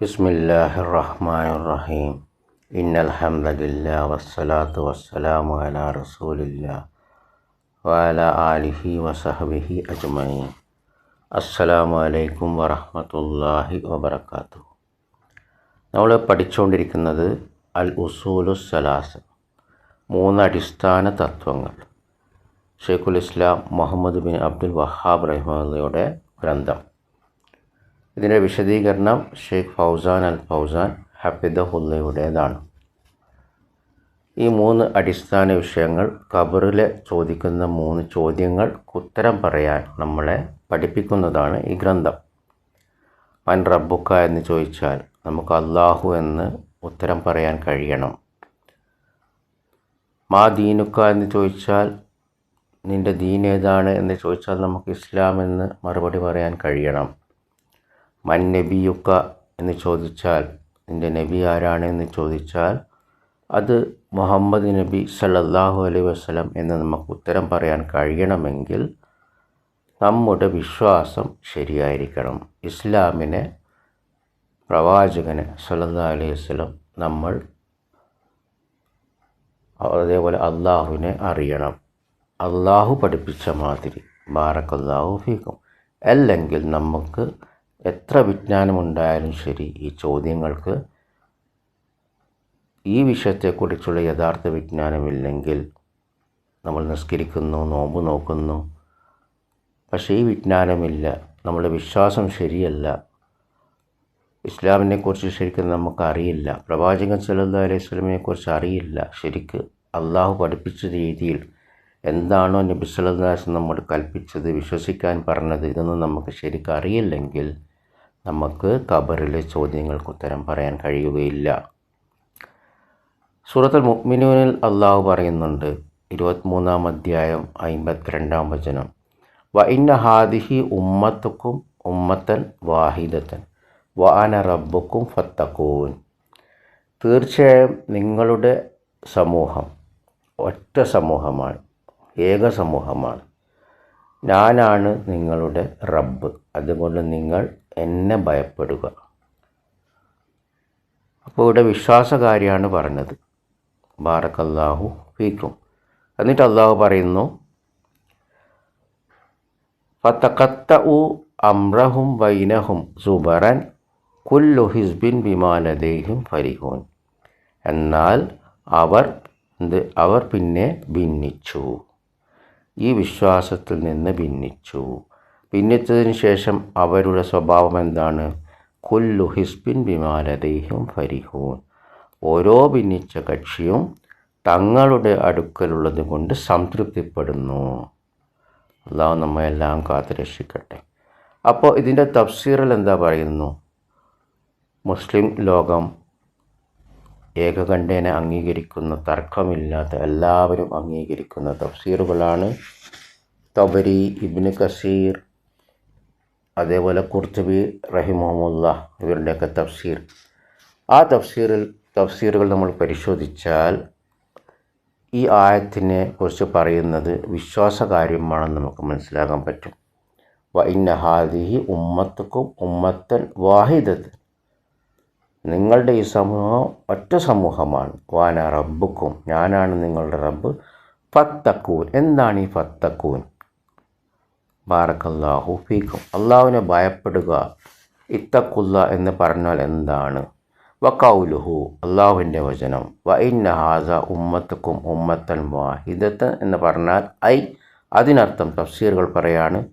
بسم الله الرحمن الرحيم إن الحمد لله والصلاة والسلام على رسول الله وعلى آله وصحبه أجمعين അസ്സലാമു അലൈക്കും വറഹ്മത്തുള്ളാഹി വബറകാതുഹു നമ്മൾ പഠിച്ചുകൊണ്ടിരിക്കുന്നത് അൽ ഉസൂലു സലാസ് മൂന്ന് അടിസ്ഥാന തത്വങ്ങൾ Shaikhul Islam Muhammad bin Abdul Wahhab റഹ്മുള്ളയുടെ ഗ്രന്ഥം ഇതിന്റെ വിശദീകരണം ഷെയ്ഖ് ഫൗസാൻ അൽ ഫൗസാൻ ഹഫിദഹുല്ലയുടേതാണ്. ഈ മൂന്ന് അടിസ്ഥാന വിഷയങ്ങൾ ഖബറിലെ ചോദിക്കുന്ന മൂന്ന് ചോദ്യങ്ങൾ ഉത്തരം പറയാൻ നമ്മളെ പഠിപ്പിക്കുന്നതാണ് ഈ ഗ്രന്ഥം. മൻ റബ്ബുക്ക എന്ന് ചോദിച്ചാൽ നമുക്ക് അള്ളാഹു എന്ന് ഉത്തരം പറയാൻ കഴിയണം. മാ ദീനുക്ക എന്ന് ചോദിച്ചാൽ നിന്റെ ദീൻ ഏതാണ് എന്ന് ചോദിച്ചാൽ നമുക്ക് ഇസ്ലാം എന്ന് മറുപടി പറയാൻ കഴിയണം. മൻ നബിയുക്ക എന്ന് ചോദിച്ചാൽ നിന്റെ നബി ആരാണ് എന്ന് ചോദിച്ചാൽ അത് മുഹമ്മദ് നബി സല്ലല്ലാഹു അലൈഹി വസല്ലം എന്ന് നമുക്ക് ഉത്തരം പറയാൻ കഴിയണമെങ്കിൽ നമ്മുടെ വിശ്വാസം ശരിയായിരിക്കണം. ഇസ്ലാമിനെ പ്രവാചകനെ സല്ലാ അലൈഹി വസല്ലം നമ്മൾ അതേപോലെ അള്ളാഹുവിനെ അറിയണം. അള്ളാഹു പഠിപ്പിച്ച മാതിരി. ബാറക്കല്ലാഹു ഫീക്കും. അല്ലെങ്കിൽ നമുക്ക് എത്ര വിജ്ഞാനമുണ്ടായാലും ശരി ഈ ചോദ്യങ്ങൾക്ക് ഈ വിഷയത്തെക്കുറിച്ചുള്ള യഥാർത്ഥ വിജ്ഞാനമില്ലെങ്കിൽ നമ്മൾ നിസ്കരിക്കുന്നു നോമ്പ് നോക്കുന്നു. പക്ഷേ ഈ വിജ്ഞാനമില്ല. നമ്മുടെ വിശ്വാസം ശരിയല്ല. ഇസ്ലാമിനെക്കുറിച്ച് ശരിക്കും നമുക്കറിയില്ല. പ്രവാചകൻ സല്ലാ അലൈഹി സ്വലമിനെക്കുറിച്ച് അറിയില്ല. ശരിക്ക് അള്ളാഹു പഠിപ്പിച്ച രീതിയിൽ എന്താണോ നബി സല്ലാസ് നമ്മോട് കൽപ്പിച്ചത് വിശ്വസിക്കാൻ പറഞ്ഞത് ഇതൊന്നും നമുക്ക് ശരിക്കും അറിയില്ലെങ്കിൽ നമുക്ക് ഖബറിലെ ചോദ്യങ്ങൾക്ക് ഉത്തരം പറയാൻ കഴിയുകയില്ല. സൂറത്തുൽ മുഅ്മിനൂനിൽ അള്ളാഹു പറയുന്നുണ്ട് ഇരുപത്തിമൂന്നാം അധ്യായം അമ്പത്തിരണ്ടാം വചനം വ ഇന്ന ഹാദിഹി ഉമ്മത്തുക്കും ഉമ്മത്തൻ വാഹിദത്തൻ വ അന റബ്ബുക്കും ഫത്തക്കൂൻ തീർച്ചയായും നിങ്ങളുടെ സമൂഹം ഒറ്റ സമൂഹമാണ് ഏക സമൂഹമാണ്. ഞാനാണ് നിങ്ങളുടെ റബ്ബ്. അതുകൊണ്ട് നിങ്ങൾ എന്നെ ഭയപ്പെടുക. അപ്പോൾ ഇവിടെ വിശ്വാസകാരിയാണ് പറഞ്ഞത്. ബാറക്കല്ലാഹു ഫീക്കും. എന്നിട്ട് അള്ളാഹു പറയുന്നു ഫത്തക്കത്ത ഉ അമ്രഹും വൈനഹും സുബറൻ കുല്ലു ഹിസ്ബിൻ ബിമാലദേഹും ഫരിഹോൻ. എന്നാൽ അവർ അവർ പിന്നെ ഭിന്നിച്ചു. ഈ വിശ്വാസത്തിൽ നിന്ന് ഭിന്നിച്ചു. ഭിന്നിച്ചതിന് ശേഷം അവരുടെ സ്വഭാവം എന്താണ്? കുല്ലു ഹിസ്ബിൻ ബിമാലദേഹും ഫരിഹൂൻ. ഓരോ ഭിന്നിച്ച കക്ഷിയും തങ്ങളുടെ അടുക്കലുള്ളത് കൊണ്ട് സംതൃപ്തിപ്പെടുന്നു. അള്ളാഹു നമ്മയെല്ലാം കാത്തു രക്ഷിക്കട്ടെ. അപ്പോൾ ഇതിന്റെ തഫ്സീറിൽ എന്താ പറയുന്നു? മുസ്ലിം ലോകം ഏകകണ്ഠേന അംഗീകരിക്കുന്ന. തർക്കമില്ലാത്ത എല്ലാവരും അംഗീകരിക്കുന്ന തഫ്സീറുകളാണ് തബരി ഇബ്ന് കസീർ അതേപോലെ കുർത്തുബി റഹിമുല്ല ഇവരുടെയൊക്കെ തഫ്സീർ. ആ തഫ്സീറിൽ തഫ്സീറുകൾ നമ്മൾ പരിശോധിച്ചാൽ ഈ ആയത്തിനെ കുറിച്ച് പറയുന്നത് വിശ്വാസകാര്യമാണെന്ന് നമുക്ക് മനസ്സിലാക്കാൻ പറ്റും. വ ഇന്ന ഹാദിഹി ഉമ്മത്തുക്കും ഉമ്മത്തൻ വാഹിദത്ത്. നിങ്ങളുടെ ഈ സമൂഹം ഒറ്റ സമൂഹമാണ്. വാന റബ്ബുക്കും ഞാനാണ് നിങ്ങളുടെ റബ്ബ്. ഫത്തക്കൂൻ എന്താണ് ഈ ഫത്തക്കൂൻ? ബാറക്കല്ലാഹു ഫീക്കും. അള്ളാഹുവിനെ ഭയപ്പെടുക ഇത്തക്കുല്ല എന്ന് പറഞ്ഞാൽ എന്താണ്? വക്കൗലുഹു അള്ളാഹുവിന്റെ വചനം. വ ഇന്ന ഹാസ ഉമ്മത്തക്കും ഉമ്മത്തൻ വാഹിദത്ത് എന്ന് പറഞ്ഞാൽ ഐ അതിനർത്ഥം തഫ്സീറുകൾ പറയാണ്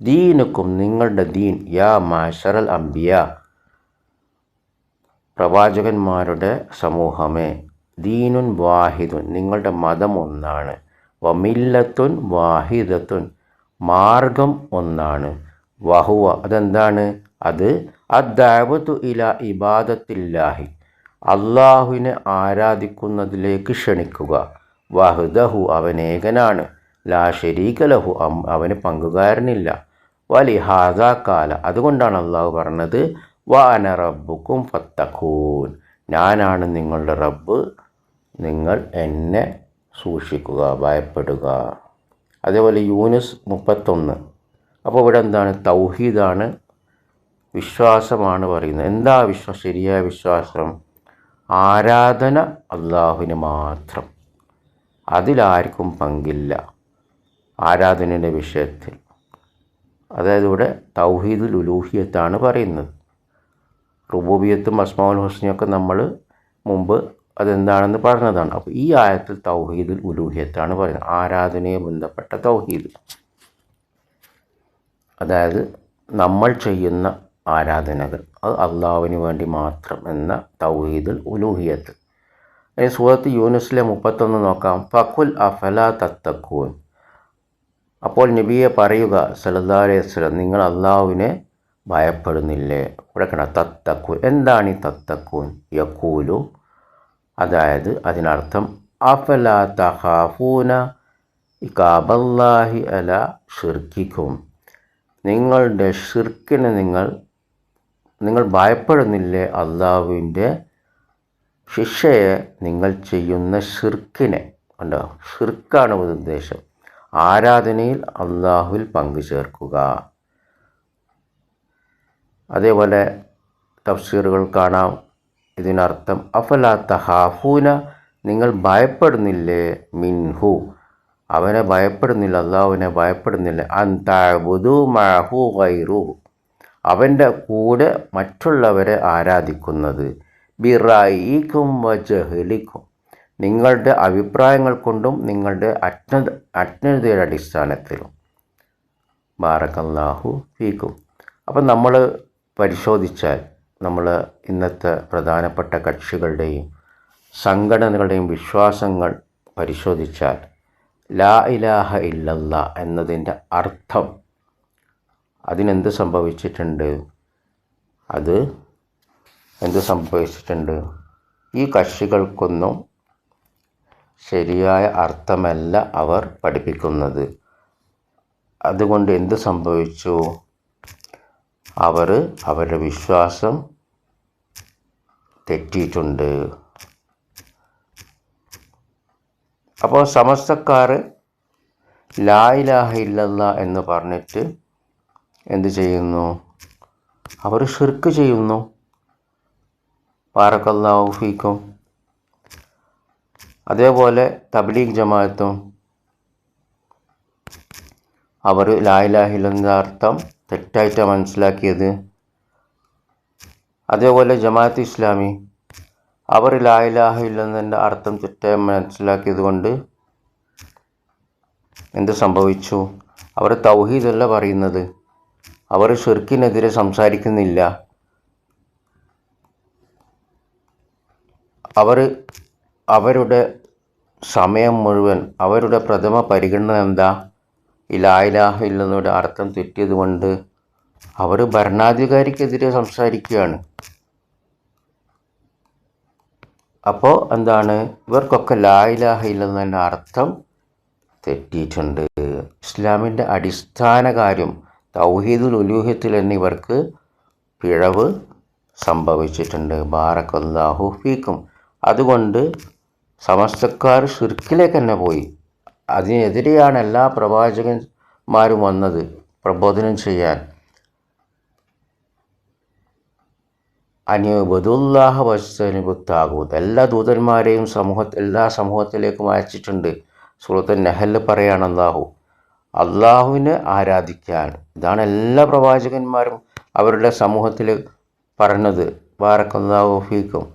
ദീനുക്കും നിങ്ങളുടെ ദീൻ യാ മാഷറൽ അംബിയ. പ്രവാചകന്മാരുടെ സമൂഹമേ ദീനുൻ വാഹിദുൻ നിങ്ങളുടെ മതം ഒന്നാണ്. വമില്ലത്തുൻ വാഹിദത്തുൻ മാർഗം ഒന്നാണ്. വഹുവ അതെന്താണ്? അത് അദ്ദാവത്തു ഇല ഇബാദത്തില്ലാഹി അള്ളാഹുവിനെ ആരാധിക്കുന്നതിലേക്ക് ക്ഷണിക്കുക. വഹുദഹു അവനേകനാണ് ലാ ഷരീകലഹു അവന് പങ്കുകാരനില്ല. വലിഹാദാ കാല അതുകൊണ്ടാണ് അള്ളാഹു പറഞ്ഞത് വ അന റബ്ബുക്കും ഫത്തഖൂൻ. ഞാനാണ് നിങ്ങളുടെ റബ്ബ്. നിങ്ങൾ എന്നെ സൂക്ഷിക്കുക ഭയപ്പെടുക. അതേപോലെ യൂനുസ് മുപ്പത്തൊന്ന്. അപ്പോൾ ഇവിടെ എന്താണ്? തൗഹീദാണ് വിശ്വാസമാണ് പറയുന്നത്. എന്താ വിശ്വാസം? ശരിയായ വിശ്വാസം? ആരാധന അള്ളാഹുവിന് മാത്രം. അതിലാർക്കും പങ്കില്ല ആരാധനയുടെ വിഷയത്തിൽ. അതായത് ഇവിടെ തൗഹീദുൽ ഉലൂഹിയത്താണ് പറയുന്നത്. റുബൂബിയത്തും അസ്മാഉൽ ഹുസ്നയൊക്കെ നമ്മൾ മുമ്പ് അതെന്താണെന്ന് പറഞ്ഞതാണ്. അപ്പോൾ ഈ ആയത്തിൽ തൗഹീദുൽ ഉലൂഹിയത്താണ് പറയുന്നത്. ആരാധനയെ ബന്ധപ്പെട്ട തൗഹീദ്. അതായത് നമ്മൾ ചെയ്യുന്ന ആരാധനകൾ. അത് അള്ളാഹുവിന് വേണ്ടി മാത്രം എന്ന തൗഹീദുൽ ഉലൂഹിയത്ത്. ഇനി സൂറത്ത് യൂനുസിലെ മുപ്പത്തൊന്ന് നോക്കാം. ഫഖുൽ അഫല തത്തക്കൂൻ അപ്പോൾ നബിയെ പറയുക സല്ലല്ലാഹു അലൈഹി വസല്ലം നിങ്ങൾ അള്ളാഹുവിനെ ഭയപ്പെടുന്നില്ലേ? ഇവിടെ കണ്ട തത്തക്കൂൻ എന്താണ് ഈ തത്തക്കൂൻ യക്കൂലു അതായത് അതിനർത്ഥം അഫല തഹാഫൂന ഇക്കാബല്ലാഹി അല ഷിർക്കിക്കും നിങ്ങളുടെ ഷിർക്കിനെ നിങ്ങൾ നിങ്ങൾ ഭയപ്പെടുന്നില്ലേ? അള്ളാഹുവിന്റെ ശിക്ഷയെ നിങ്ങൾ ചെയ്യുന്ന ഷിർക്കിനെ ഉണ്ടോ ഷിർക്കാണ് ഉദ്ദേശം. ആരാധനയിൽ അള്ളാഹുവിൽ പങ്കു ചേർക്കുക അതേപോലെ തഫ്സീറുകൾ കാണാം. ഇതിനർത്ഥം അഫല തഹാഫൂന നിങ്ങൾ ഭയപ്പെടുന്നില്ലേ? മിൻഹു. അവനെ ഭയപ്പെടുന്നില്ല അള്ളാഹുവിനെ ഭയപ്പെടുന്നില്ല. അന്താബുദു മഹു വൈറു അവന്റെ കൂടെ മറ്റുള്ളവരെ ആരാധിക്കുന്നത്. ബിറായിക്കും വജഹലിക്കും. നിങ്ങളുടെ അഭിപ്രായങ്ങൾ കൊണ്ടും നിങ്ങളുടെ അജ്ഞ അജ്ഞതയുടെ അടിസ്ഥാനത്തിലും. ബാറക്കല്ലാഹു ഫീക്കും. അപ്പം നമ്മൾ പരിശോധിച്ചാൽ നമ്മൾ ഇന്നത്തെ പ്രധാനപ്പെട്ട കക്ഷികളുടെയും സംഘടനകളുടെയും വിശ്വാസങ്ങൾ പരിശോധിച്ചാൽ ലാ ഇലാഹ ഇല്ലല്ല എന്നതിന്റെ അർത്ഥം അതിനെന്ത് സംഭവിച്ചിട്ടുണ്ട്? അത് എന്ത് സംഭവിച്ചിട്ടുണ്ട്? ഈ കക്ഷികൾക്കൊന്നും ശരിയായ അർത്ഥമല്ല അവർ പഠിപ്പിക്കുന്നത്. അതുകൊണ്ട് എന്ത് സംഭവിച്ചു? അവർ അവരുടെ വിശ്വാസം തെറ്റിയിട്ടുണ്ട്. അപ്പോൾ സമസ്തക്കാർ ലാ ഇലാഹ ഇല്ലല്ല എന്ന് പറഞ്ഞിട്ട് എന്ത് ചെയ്യുന്നു? അവർ ഷിർക്ക് ചെയ്യുന്നു. പാറക്കല്ലാഹു ഫീക്കും. അതേപോലെ തബ്ലീഗ് ജമാഅത്തും. അവർ ലായിലാഹില്ലെന്ന അർത്ഥം തെറ്റായിട്ടാണ് മനസ്സിലാക്കിയത്. അതേപോലെ ജമാഅത്ത് ഇസ്ലാമി അവർ ലായിലാഹില്ലെന്നതിന്റെ അർത്ഥം തെറ്റായി മനസ്സിലാക്കിയത് കൊണ്ട് എന്ത് സംഭവിച്ചു? അവർ തൗഹീദല്ല പറയുന്നത്. അവർ ഷിർക്കിനെതിരെ സംസാരിക്കുന്നില്ല. അവർ അവരുടെ സമയം മുഴുവൻ അവരുടെ പ്രഥമ പരിഗണന എന്താ? ഈ ലായിലാഹ ഇല്ലെന്നൊരു അർത്ഥം തെറ്റിയത് കൊണ്ട് അവർ ഭരണാധികാരിക്കെതിരെ സംസാരിക്കുകയാണ്. അപ്പോൾ എന്താണ്? ഇവർക്കൊക്കെ ലായിലാഹ തന്നെ അർത്ഥം തെറ്റിയിട്ടുണ്ട്. ഇസ്ലാമിന്റെ അടിസ്ഥാന കാര്യം തൗഹീദുൽ ഉലൂഹ്യത്തിൽ എന്നിവർക്ക് പിഴവ് സംഭവിച്ചിട്ടുണ്ട്. ബാറക്കല്ലാഹു ഫീക്കും. അതുകൊണ്ട് സമസ്തക്കാർ ഷിർക്കിലേക്ക് തന്നെ പോയി. അതിനെതിരെയാണ് എല്ലാ പ്രവാചകന്മാരും വന്നത് പ്രബോധനം ചെയ്യാൻ. അനിബുദുല്ലാഹ വസ്തുത്താകൂത് എല്ലാ ദൂതന്മാരെയും സമൂഹ എല്ലാ സമൂഹത്തിലേക്കും അയച്ചിട്ടുണ്ട്. സുഹൃത്ത് നെഹൽ പറയാണ് അള്ളാഹു അള്ളാഹുവിനെ ആരാധിക്കാൻ. ഇതാണ് എല്ലാ പ്രവാചകന്മാരും അവരുടെ സമൂഹത്തിൽ പറഞ്ഞത്. ബാറക്കല്ലാഹു ഫീക്കും.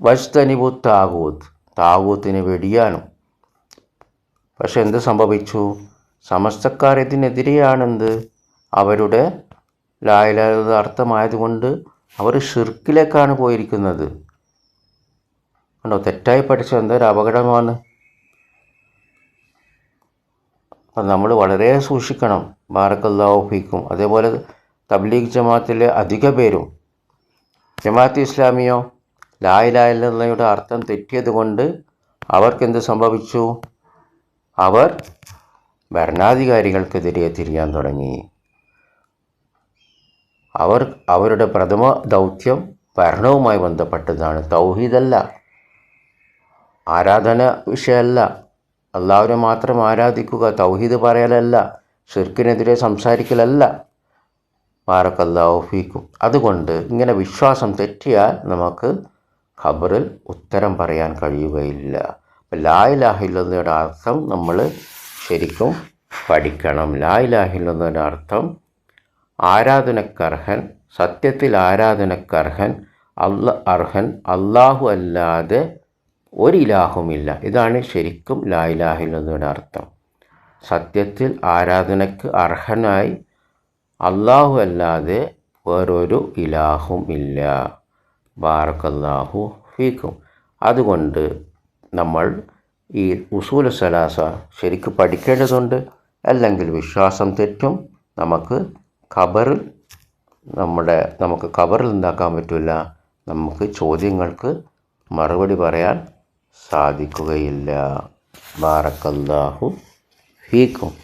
വസ്തനിബു താകൂത്ത് വെടിയാനും. പക്ഷെ എന്ത് സംഭവിച്ചു? സമസ്തക്കാർ ഇതിനെതിരെയാണെന്ത്? അവരുടെ ലായലാർത്ഥമായതുകൊണ്ട് അവർ ഷിർക്കിലേക്കാണ് പോയിരിക്കുന്നത്. കണ്ടോ തെറ്റായി പഠിച്ച എന്തൊരു അപകടമാണ്. അപ്പം നമ്മൾ വളരെ സൂക്ഷിക്കണം. ബാറക്കല്ലാഫിക്കും അതേപോലെ തബ്ലീഗ് ജമാഅത്തിലെ അധിക പേരും. ജമാഅത്ത് ഇസ്ലാമിയോ ലായ്ലായ്ലയുടെ അർത്ഥം തെറ്റിയത് കൊണ്ട് അവർക്കെന്ത് സംഭവിച്ചു? അവർ ഭരണാധികാരികൾക്കെതിരെ തിരിയാൻ തുടങ്ങി. അവർ അവരുടെ പ്രഥമ ദൗത്യം ഭരണവുമായി ബന്ധപ്പെട്ടതാണ്. തൗഹീദല്ല. ആരാധന വിഷയമല്ല അള്ളാഹുവിനെ മാത്രം ആരാധിക്കുക തൗഹീദ് പറയലല്ല ഷിർക്കിനെതിരെ സംസാരിക്കലല്ല. ബാറക്കല്ലാഹു ഫീക്കും. അതുകൊണ്ട് ഇങ്ങനെ വിശ്വാസം തെറ്റിയാൽ നമുക്ക് ഖബറിൽ ഉത്തരം പറയാൻ കഴിയുകയില്ല. അപ്പം ലായിലാഹില്ലെന്നയുടെ അർത്ഥം നമ്മൾ ശരിക്കും പഠിക്കണം. ലായിലാഹില്ലെന്നതിന്റെ അർത്ഥം ആരാധനക്കർഹൻ സത്യത്തിൽ ആരാധനക്കർഹൻ അല്ല അർഹൻ അള്ളാഹു അല്ലാതെ ഒരിലാഹുമില്ല ഇതാണ് ശരിക്കും ലായിലാഹില്ലെന്നതിന്റെ അർത്ഥം. സത്യത്തിൽ ആരാധനയ്ക്ക് അർഹനായി അള്ളാഹു അല്ലാതെ വേറൊരു ഇലാഹും ഇല്ല. ബാറക്കല്ലാഹു ഫീക്കും. അതുകൊണ്ട് നമ്മൾ ഈ ഉസൂല സലാസ ശരിക്ക് പഠിക്കേണ്ടതുണ്ട്. അല്ലെങ്കിൽ വിശ്വാസം തെറ്റും നമുക്ക് ഖബറിൽ നമ്മുടെ നമുക്ക് ഖബറിൽ ഉണ്ടാക്കാൻ പറ്റില്ല. നമുക്ക് ചോദ്യങ്ങൾക്ക് മറുപടി പറയാൻ സാധിക്കുകയില്ല. ബാറക്കല്ലാഹു ഫീക്കും.